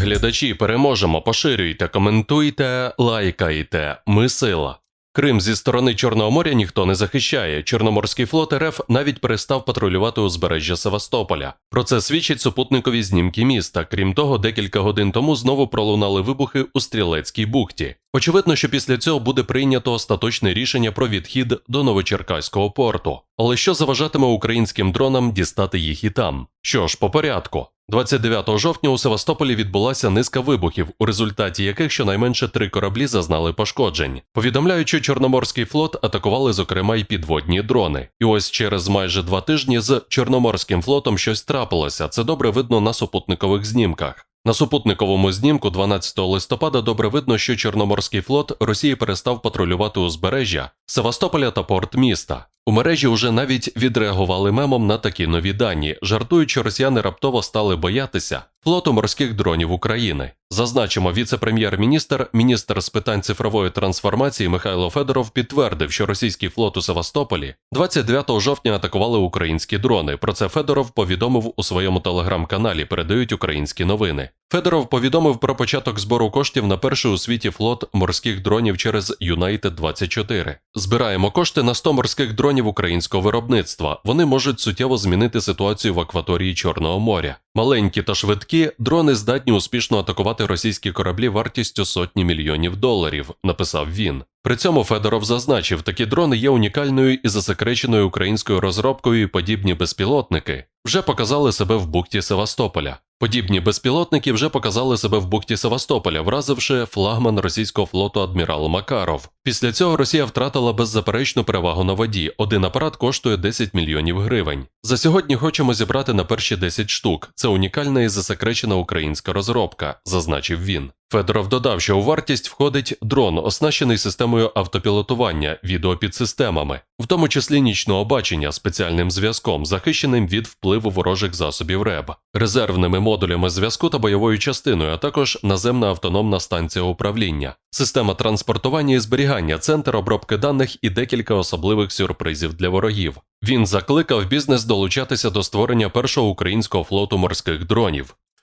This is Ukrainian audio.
глядачі, переможемо, поширюйте, коментуйте, лайкайте. Ми сила. Крим зі сторони Чорного моря ніхто не захищає. Чорноморський флот РФ навіть перестав патрулювати узбережжя Севастополя. Про це свідчать супутникові знімки міста. Крім того, декілька годин тому знову пролунали вибухи у стрілецькій бухті. Очевидно, що після цього буде прийнято остаточне рішення про відхід до Новочеркаського порту. Але що заважатиме українським дронам дістати їх і там? Що ж, по порядку. 29 жовтня у Севастополі відбулася низка вибухів, у результаті яких щонайменше три кораблі зазнали пошкоджень. Повідомляють, що Чорноморський флот атакували, зокрема, й підводні дрони. І ось через майже два тижні з Чорноморським флотом щось трапилося. Це добре видно на супутникових знімках. На супутниковому знімку 12 листопада добре видно, що Чорноморський флот Росії перестав патрулювати узбережжя Севастополя та порт міста. У мережі вже навіть відреагували мемом на такі нові дані, жартують, що росіяни раптово стали боятися флоту морських дронів України. Зазначимо, віце-прем'єр-міністр, міністр з питань цифрової трансформації Михайло Федоров підтвердив, що російський флот у Севастополі 29 жовтня атакували українські дрони. Про це Федоров повідомив у своєму телеграм-каналі. Передають українські новини. Федоров повідомив про початок збору коштів на перший у світі флот морських дронів через United 24 Збираємо кошти на 100 морських дронів українського виробництва. Вони можуть суттєво змінити ситуацію в акваторії Чорного моря. Маленькі та швидкі дрони здатні успішно атакувати російські кораблі вартістю сотні мільйонів доларів, написав він. При цьому Федоров зазначив, такі дрони є унікальною і засекреченою українською розробкою, і подібні безпілотники вже показали себе в бухті Севастополя. Подібні безпілотники вже показали себе в бухті Севастополя, вразивши флагман російського флоту адмірал Макаров. Після цього Росія втратила беззаперечну перевагу на воді. Один апарат коштує 10 мільйонів гривень. За сьогодні хочемо зібрати на перші 10 штук. Це унікальна і засекречена українська розробка, зазначив він. Федоров додав, що у вартість входить дрон, оснащений системою автопілотування, відеопідсистемами, в тому числі нічного бачення, спеціальним зв'язком, захищеним від впливу ворожих засобів РЕБ, резервними модулями зв'язку та бойовою частиною, а також наземна автономна станція управління, система транспортування і зберігання, центр обробки даних і декілька особливих сюрпризів для ворогів. Він закликав бізнес долучатися до створення першого українського флоту морських дронів.